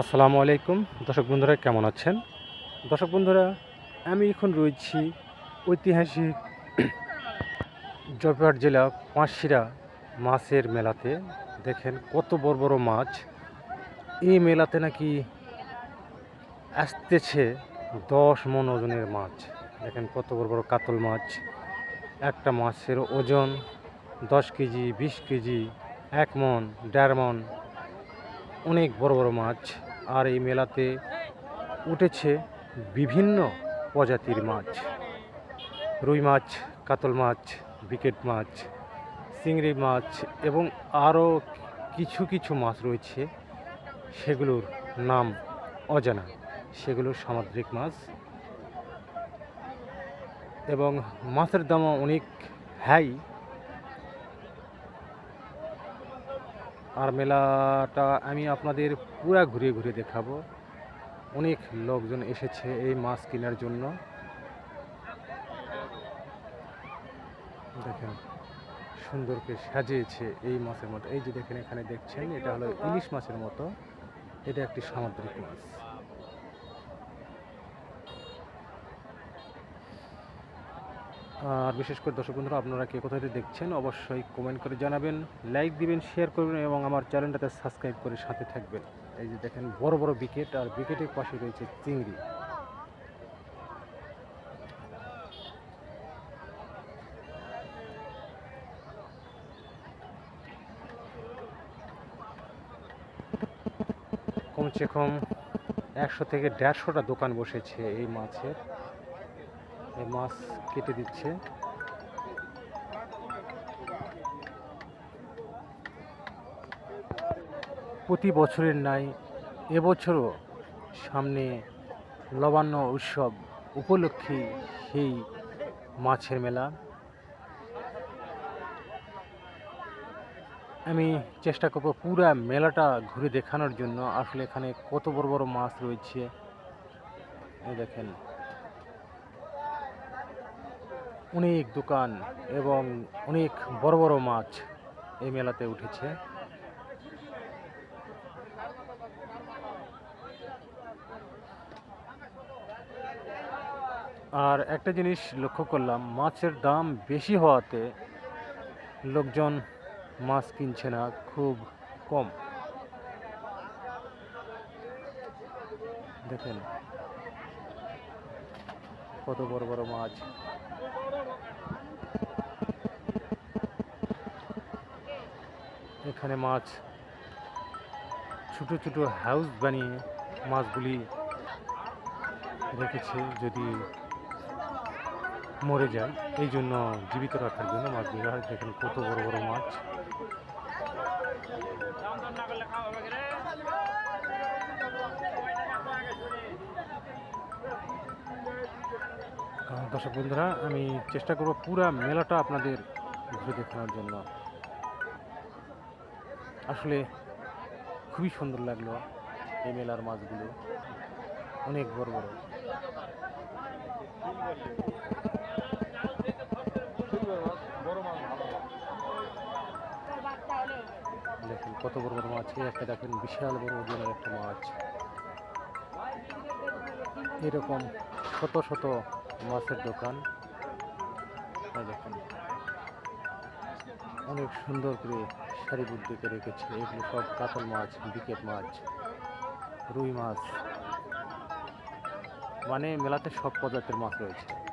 আসসালামু আলাইকুম। দর্শক বন্ধুরা, কেমন আছেন? দর্শক বন্ধুরা, আমি এখন রয়েছি ঐতিহাসিক জয়পুরহাট জেলা পাঁশশিরা মাছের মেলাতে। দেখেন কত বড় বড় মাছ। এই মেলাতে নাকি আসতেছে দশ মন ওজনের মাছ। দেখেন কত বড় বড় কাতল মাছ। একটা মাছের ওজন দশ কেজি, বিশ কেজি, এক মন, দেড় মন। অনেক বড় বড় মাছ আর এই মেলাতে উঠেছে বিভিন্ন প্রজাতির মাছ। রুই মাছ, কাতল মাছ, বিকেট মাছ, চিংড়ি মাছ এবং আরও কিছু কিছু মাছ রয়েছে। সেগুলোর নাম অজানা। সেগুলো সামুদ্রিক মাছ এবং মাছের দামও অনেক হাই। আর মেলাটা আমি আপনাদের পুরা ঘুরে ঘুরে দেখাবো। অনেক লোকজন এসেছে এই মাছ কেনার জন্য। দেখেন সুন্দরকে সাজিয়েছে এই মাছের মতো। এই যে দেখেন, এখানে দেখছেন, এটা হলো ইলিশ মাছের মতো। এটা একটি সামুদ্রিক মাছ। আর বিশেষ করে দর্শক বন্ধুরা, আপনারা কে কোথায় দেখছেন, অবশ্যই কমেন্ট করে জানাবেন লাইক দিবেন শেয়ার করবেন এবং আমার চ্যানেলটাতে সাবস্ক্রাইব করে সাথে থাকবেন। এই যে দেখেন, বড় বড় বিকেট আর বিকেটের পাশে রয়েছে চিংড়ি। কমসে কম একশো থেকে দেড়শোটা দোকান বসেছে এই মাছের। মাছ কেটে দিচ্ছে। প্রতি বছরের ন্যায় এবছরও সামনে লবান্ন উৎসব উপলক্ষে সেই মাছের মেলা। আমি চেষ্টা করব পুরা মেলাটা ঘুরে দেখানোর জন্য। আসলে এখানে কত বড় বড় মাছ রয়েছে। দেখেন। অনেক দোকান এবং অনেক বড় বড় মাছ এই মেলাতে উঠেছে। আর একটা জিনিস লক্ষ্য করলাম, মাছের দাম বেশি হওয়াতে লোকজন মাছ কিনছে না, খুব কম। দেখেন কত বড় বড় মাছ। এখানে মাছ, ছোট ছোট হাউস বানিয়ে মাছগুলি রেখেছে যদি মরে যায়। এই জন্য জীবিত রাখার জন্য মাছগুলি রাখা দেখেন কত বড় বড় মাছ। দর্শক বন্ধুরা, আমি চেষ্টা করব পুরা মেলাটা আপনাদের ঘুরে দেখানোর জন্য। আসলে খুবই সুন্দর লাগল এই মেলার মাছগুলো। অনেক বড় বড়। দেখেন কত বড় বড় মাছ। একটা দেখেন বিশাল বড় ওজনের একটা মাছ। এরকম শত শত মাছের দোকান। দেখেন। অনেক সুন্দর করে সারিবদ্ধ করে রেখেছে। এগুলো সব কাতল মাছ, বিকেট মাছ, রুই মাছ। মানে মেলাতে সব প্রজাতির মাছ রয়েছে।